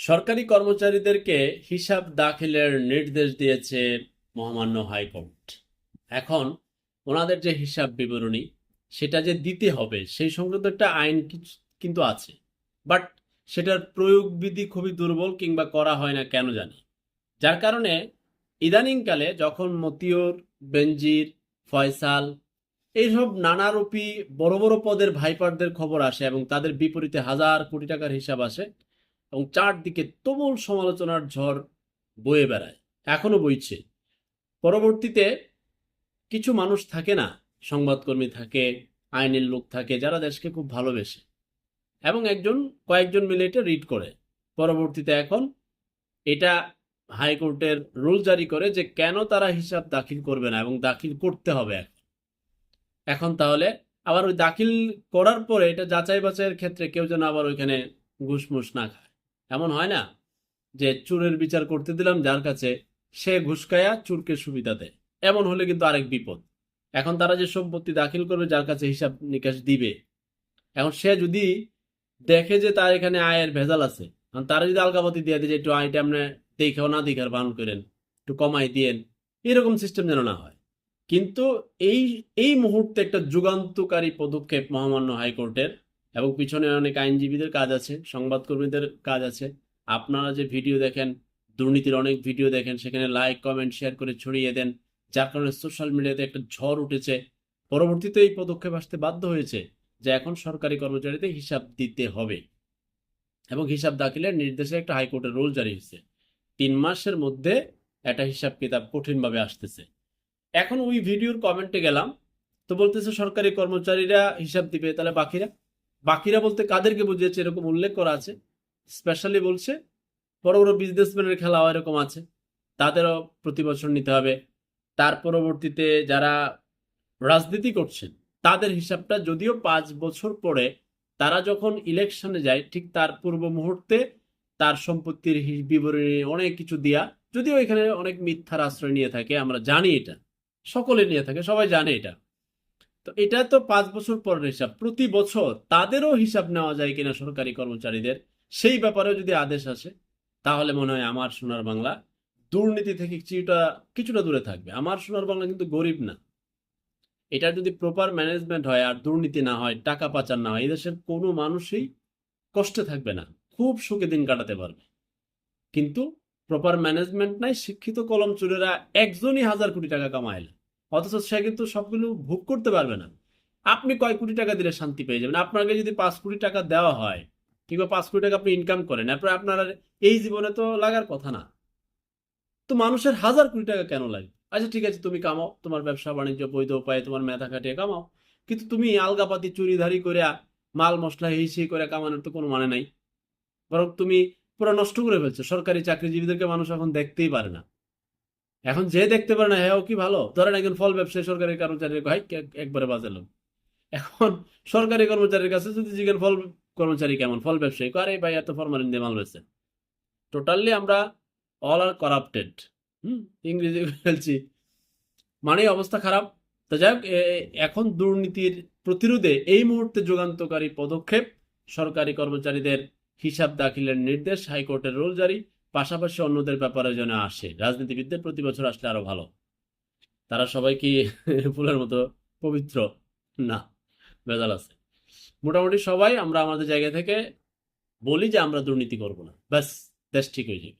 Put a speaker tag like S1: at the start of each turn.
S1: সরকারি কর্মচারীদেরকে হিসাব দাখিলের নির্দেশ দিয়েছে মহামান্য হাইকোর্ট। এখন ওনাদের যে হিসাব বিবরণী, সেটা যে দিতে হবে, সেই সংক্রান্ত একটা আইন কিন্তু আছে। বাট সেটার প্রয়োগ বিধি খুবই দুর্বল কিংবা করা হয় না কেন জানি। যার কারণে ইদানিংকালে যখন মতিউর, বেনজির, ফয়সাল এইসব নানারূপী বড় বড় পদের ভাইপারদের খবর আসে এবং তাদের বিপরীতে হাজার কোটি টাকার হিসাব আসে এবং চারদিকে তুমুল সমালোচনার ঝড় বয়ে বেড়ায়, এখনও বইছে। পরবর্তীতে কিছু মানুষ থাকে না, সংবাদকর্মী থাকে, আইনের লোক থাকে, যারা দেশকে খুব ভালোবেসে এবং একজন, কয়েকজন মিলে এটা রিড করে। পরবর্তীতে এখন এটা হাইকোর্টের রুল জারি করে যে কেন তারা হিসাব দাখিল করবে না এবং দাখিল করতে হবে এখন। এখন তাহলে আবার ওই দাখিল করার পরে এটা যাচাই বাছাইয়ের ক্ষেত্রে কেউ যেন আবার ওইখানে ঘুষমুষ না খায়। এমন হয় না যে চুরের বিচার করতে দিলাম, যার কাছে সে ঘুষ খায়া চুরকে সুবিধা দেয়। এমন হলে কিন্তু আরেক বিপদ। এখন তারা যে সম্পত্তি দাখিল করবে, যার কাছে হিসাব নিকাশ দিবে, এখন সে যদি দেখে যে তার এখানে আয়ের ভেজাল আছে, এখন তারা যদি আলগাপতি দিয়ে দেয় যে একটু আয়টা আপনি দেখেও না দেখার বারণ করেন, একটু কমাই দিয়েন, এরকম সিস্টেম যেন না হয়। কিন্তু এই এই মুহূর্তে একটা যুগান্তকারী পদক্ষেপ মহামান্য হাইকোর্টের এবং পিছনে অনেক আইনজীবীদের কাজ আছে, সংবাদকর্মীদের কাজ আছে। আপনারা যে ভিডিও দেখেন, দুর্নীতির অনেক ভিডিও দেখেন, সেখানে লাইক, কমেন্ট, শেয়ার করে ছড়িয়ে দেন, যার কারণে সোশ্যাল মিডিয়াতে একটা ঝড় উঠেছে। পরবর্তীতে এই পদক্ষেপ আসতে বাধ্য হয়েছে যে এখন সরকারি কর্মচারীদের হিসাব দিতে হবে এবং হিসাব দাখিলের নির্দেশে একটা হাইকোর্টের রুল জারি হয়েছে। তিন মাসের মধ্যে একটা হিসাব কিতাব কঠিনভাবে আসতেছে। এখন ওই ভিডিওর কমেন্টে গেলাম, তো বলতেছে সরকারি কর্মচারীরা হিসাব দিবে, তাহলে বাকিরা? বাকিরা বলতে কাদেরকে বুঝিয়েছে, এরকম উল্লেখ করা আছে। স্পেশালি বলছে, বড় বড় বিজনেসম্যানের খেলাও এরকম আছে। তাদেরও প্রতি বছর নিতে হবে। তার পরবর্তীতে যারা রাজনীতি করছেন, তাদের হিসাবটা যদিও পাঁচ বছর পরে, তারা যখন ইলেকশনে যায়, ঠিক তার পূর্ব মুহূর্তে তার সম্পত্তির বিবরণী অনেক কিছু দিয়া, যদিও এখানে অনেক মিথ্যার আশ্রয় নিয়ে থাকে, আমরা জানি এটা। সকলে নিয়ে থাকে, সবাই জানে এটা। তো এটা তো পাঁচ বছর পরের হিসাব। প্রতি বছর তাদেরও হিসাব নেওয়া যায় কিনা সরকারি কর্মচারীদের, সেই ব্যাপারেও যদি আদেশ আসে, তাহলে মনে হয় আমার সোনার বাংলা দুর্নীতি থেকে কিছুটা কিছুটা দূরে থাকবে। আমার সোনার বাংলা কিন্তু গরিব না। এটা যদি প্রপার ম্যানেজমেন্ট হয় আর দুর্নীতি না হয়, টাকা পাচার না হয়, এদেশের কোনো মানুষই কষ্টে থাকবে না। খুব সুখে দিন কাটাতে পারবে। কিন্তু প্রপার ম্যানেজমেন্ট নাই, শিক্ষিত কলম চুরেরা একজনই হাজার কোটি টাকা কামাইল অথচ সে কিন্তু সবগুলো ভোগ করতে পারবে না। আপনি কয় কোটি টাকা দিলে শান্তি পেয়ে যাবেন? আপনাকে যদি পাঁচ কোটি টাকা দেওয়া হয়, কিংবা পাঁচ কোটি টাকা আপনি ইনকাম করেন এরপরে আপনার এই জীবনে তো লাগার কথা না। তো মানুষের হাজার কোটি টাকা কেন লাগে? আচ্ছা ঠিক আছে, তুমি কামাও, তোমার ব্যবসা, বাণিজ্য, বৈধ উপায়ে তোমার মেধা খাটিয়ে কামাও। কিন্তু তুমি আলগাপাতি চুরিধারি করে মাল মশলা সেই করে কামানোর তো কোনো মানে নাই। বরং তুমি পুরো নষ্ট করে ফেলছো। সরকারি চাকরিজীবীদেরকে মানুষ এখন দেখতেই পারে না। এখন যে দেখতে পারে না হ্যাঁ কি ভালো? ধরেন একজন ফল ব্যবসায়ী, সরকারি কর্মচারীর ভাই একবারে বাজালো এখন সরকারি কর্মচারীর কাছে যদি জিজ্ঞেস ফল কর্মচারী কেমন? ফল ব্যবসায়ী। আরে ভাই, এত ফরমালিন দিয়ে মাল বেচছে টোটালি আমরা অল আর করাপ্টেড হুম, ইংরেজি ফেলছি মানে অবস্থা খারাপ। তো যাই হোক এখন দুর্নীতির প্রতিরোধে এই মুহূর্তে যুগান্তকারী পদক্ষেপ সরকারি কর্মচারীদের হিসাব দাখিলের নির্দেশ, হাইকোর্টের রুল জারি। পাশাপাশি অন্যদের ব্যাপারে যেন আসে। রাজনীতিবিদদের প্রতি বছর আসলে আরও ভালো। তারা সবাই কি ফুলের মতো পবিত্র? না, ভেজাল আছে। মোটামুটি সবাই আমরা আমাদের জায়গা থেকে বলি যে আমরা দুর্নীতি করব না। ব্যাস, দেশ ঠিক হয়ে যাবে।